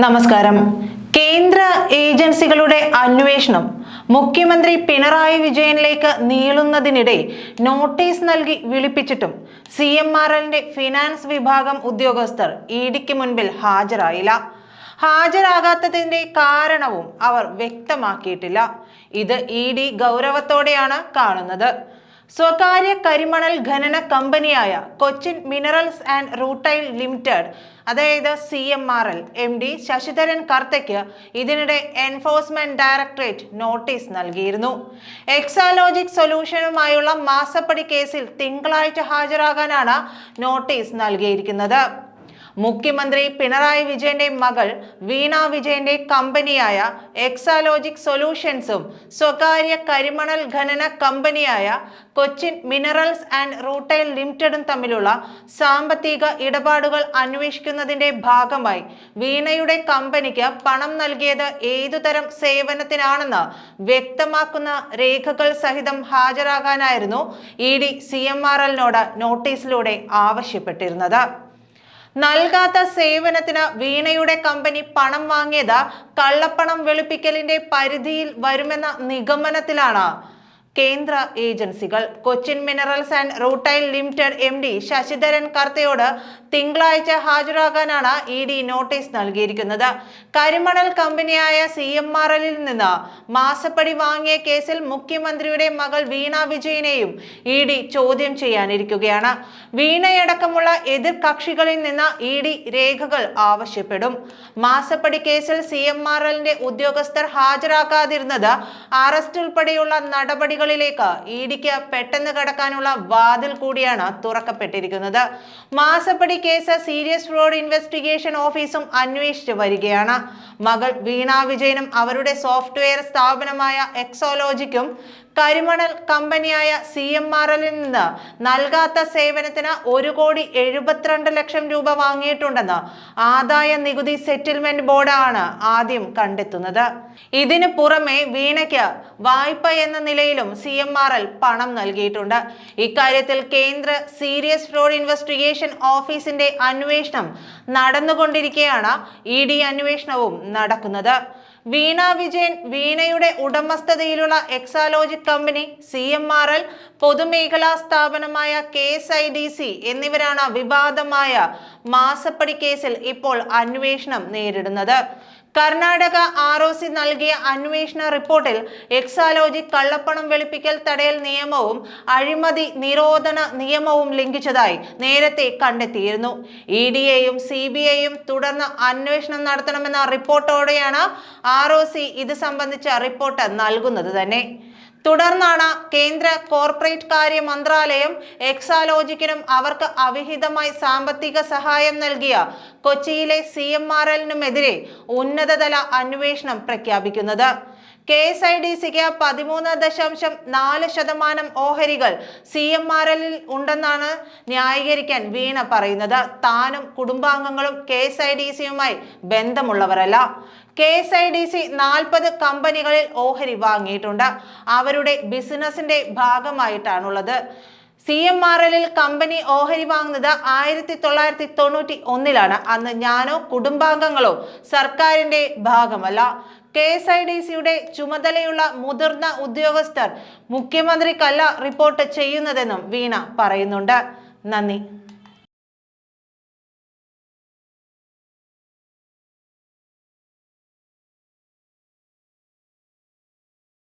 നമസ്കാരം. കേന്ദ്ര ഏജൻസികളുടെ അന്വേഷണം. മുഖ്യമന്ത്രി പിണറായി വിജയനിലേക്ക് നീളുന്നതിനിടെ നോട്ടീസ് നൽകി വിളിപ്പിച്ചിട്ടും സി എം ആർ എല്ലിന്റെ ഫിനാൻസ് വിഭാഗം ഉദ്യോഗസ്ഥർ ഇ ഡിക്ക് മുൻപിൽ ഹാജരായില്ല. ഹാജരാകാത്തതിന്റെ കാരണവും അവർ വ്യക്തമാക്കിയിട്ടില്ല. ഇത് ഇ ഡി ഗൗരവത്തോടെയാണ് കാണുന്നത്. സ്വകാര്യ കരിമണൽ ഖനന കമ്പനിയായ Cochin minerals and rutile limited അതായത് C M R L M D Sasidharan കർത്തയ്ക്ക് ഇതിനിടെ എൻഫോഴ്സ്മെന്റ് ഡയറക്ടറേറ്റ് നോട്ടീസ് നൽകിയിരുന്നു. എക്സാലോജിക് സൊല്യൂഷനുമായുള്ള മാസപ്പടി കേസിൽ തിങ്കളാഴ്ച ഹാജരാകാനാണ് നോട്ടീസ് നൽകിയിരിക്കുന്നത്. മുഖ്യമന്ത്രി പിണറായി വിജയന്റെ മകൾ വീണ വിജയന്റെ കമ്പനിയായ എക്സാലോജിക് സൊല്യൂഷൻസും സ്വകാര്യ കരിമണൽ ഖനന കമ്പനിയായ കൊച്ചിൻ മിനറൽസ് ആൻഡ് റൂട്ടൈൽ ലിമിറ്റഡും തമ്മിലുള്ള സാമ്പത്തിക ഇടപാടുകൾ അന്വേഷിക്കുന്നതിന്റെ ഭാഗമായി വീണയുടെ കമ്പനിക്ക് പണം നൽകിയത് ഏതുതരം സേവനത്തിനാണെന്ന് വ്യക്തമാക്കുന്ന രേഖകൾ സഹിതം ഹാജരാകാനായിരുന്നു E D C M R എല്ലിനോട് നോട്ടീസിലൂടെ ആവശ്യപ്പെട്ടിരുന്നത്. നൽകാത്ത സേവനത്തിന് വീണയുടെ കമ്പനി പണം വാങ്ങിയത് കള്ളപ്പണം വെളുപ്പിക്കലിന്റെ പരിധിയിൽ വരുമെന്ന നിഗമനത്തിലാണ്. കേന്ദ്ര ഏജൻസികൾ. Cochin minerals and rutile limited M D Sasidharan കർത്തയോട് തിങ്കളാഴ്ച ഹാജരാകാനാണ് ഇ ഡി നോട്ടീസ് നൽകിയിരിക്കുന്നത്. കരിമണൽ കമ്പനിയായ സി എം ആർ എല്ലിൽ നിന്ന് മാസപ്പടി വാങ്ങിയ കേസിൽ മുഖ്യമന്ത്രിയുടെ മകൾ വീണ വിജയനെയും ഇ ഡി ചോദ്യം ചെയ്യാനിരിക്കുകയാണ്. വീണയടക്കമുള്ള എതിർ കക്ഷികളിൽ നിന്ന് ഇ ഡി രേഖകൾ ആവശ്യപ്പെടും. മാസപ്പടി കേസിൽ സി എം ആർ എല്ലിന്റെ ഉദ്യോഗസ്ഥർ ഹാജരാക്കാതിരുന്നത് അറസ്റ്റ് ഉൾപ്പെടെയുള്ള നടപടികളിലേക്ക് ഇ ഡിക്ക് പെട്ടെന്ന് കടക്കാനുള്ള വാതിൽ കൂടിയാണ് തുറക്കപ്പെട്ടിരിക്കുന്നത്. മാസപ്പടി കേസ് സീരിയസ് ഫ്രോഡ് ഇൻവെസ്റ്റിഗേഷൻ ഓഫീസും അന്വേഷിച്ചു വരികയാണ്. മകൾ വീണ വിജയനും അവരുടെ സോഫ്റ്റ്വെയർ സ്ഥാപനമായ എക്സോലോജിക്കും കരിമണൽ കമ്പനിയായ സി എം ആർ എല്ലിൽ നിന്ന് നൽകാത്ത സേവനത്തിന് ഒരു കോടി എഴുപത്തിരണ്ട് ലക്ഷം രൂപ വാങ്ങിയിട്ടുണ്ടെന്ന് ആദായ നികുതി സെറ്റിൽമെന്റ് ബോർഡാണ് ആദ്യം കണ്ടെത്തുന്നത്. ഇതിനു പുറമെ വീണയ്ക്ക് വായ്പ എന്ന നിലയിലും സി എം ആർ എൽ പണം നൽകിയിട്ടുണ്ട്. ഇക്കാര്യത്തിൽ കേന്ദ്ര സീരിയസ് ഫ്രോഡ് ഇൻവെസ്റ്റിഗേഷൻ ഓഫീസിന്റെ അന്വേഷണം നടന്നുകൊണ്ടിരിക്കെയാണ് ഇ ഡി അന്വേഷണവും നടക്കുന്നത്. വീണ വിജയൻ വീണയുടെ ഉടമസ്ഥതയിലുള്ള Exalogic company C M R L പൊതുമേഖലാ സ്ഥാപനമായ K S I D C എന്നിവരാണ് വിവാദമായ മാസപ്പടി കേസിൽ ഇപ്പോൾ അന്വേഷണം നേരിടുന്നത്. കർണാടക ആർ ഒ സി നൽകിയ അന്വേഷണ റിപ്പോർട്ടിൽ എക്സാലോജി കള്ളപ്പണം വെളുപ്പിക്കൽ തടയൽ നിയമവും അഴിമതി നിരോധന നിയമവും ലംഘിച്ചതായി നേരത്തെ കണ്ടെത്തിയിരുന്നു. ഇ ഡിയെയും സി ബി ഐയും തുടർന്ന് അന്വേഷണം നടത്തണമെന്ന റിപ്പോർട്ടോടെയാണ് ആർ ഒ സി ഇത് സംബന്ധിച്ച റിപ്പോർട്ട് നൽകുന്നത് തന്നെ. തുടർന്നാണ് കേന്ദ്ര കോർപ്പറേറ്റ് കാര്യ മന്ത്രാലയം എക്സാലോജിക്കിനും അവർക്ക് അവിഹിതമായി സാമ്പത്തിക സഹായം നൽകിയ കൊച്ചിയിലെ സി എം ആർ എല്ലിനുമെതിരെ ഉന്നതതല അന്വേഷണം പ്രഖ്യാപിക്കുന്നത്. കെ എസ് ഐ ഡി സിക്ക് പതിമൂന്ന് ദശാംശം നാല് ശതമാനം ഓഹരികൾ സി എം ആർ എല്ലിൽ ഉണ്ടെന്നാണ് ന്യായീകരിക്കാൻ വീണ പറയുന്നത്. താനും കുടുംബാംഗങ്ങളും കെ എസ് ഐ ഡി സിയുമായി ബന്ധമുള്ളവരല്ല. K S I D C നാൽപ്പത് കമ്പനികളിൽ ഓഹരി വാങ്ങിയിട്ടുണ്ട്. അവരുടെ ബിസിനസിന്റെ ഭാഗമായിട്ടാണുള്ളത്. സി എം ആർ എല്ലിൽ കമ്പനി ഓഹരി വാങ്ങുന്നത് ആയിരത്തി തൊള്ളായിരത്തി തൊണ്ണൂറ്റി ഒന്നിലാണ് അന്ന് ഞാനോ കുടുംബാംഗങ്ങളോ സർക്കാരിന്റെ ഭാഗമല്ല. കെ എസ് ഐ ഡി സിയുടെ ചുമതലയുള്ള മുതിർന്ന ഉദ്യോഗസ്ഥർ മുഖ്യമന്ത്രിക്കല്ല റിപ്പോർട്ട് ചെയ്യുന്നതെന്നും വീണ പറയുന്നുണ്ട്. നന്ദി.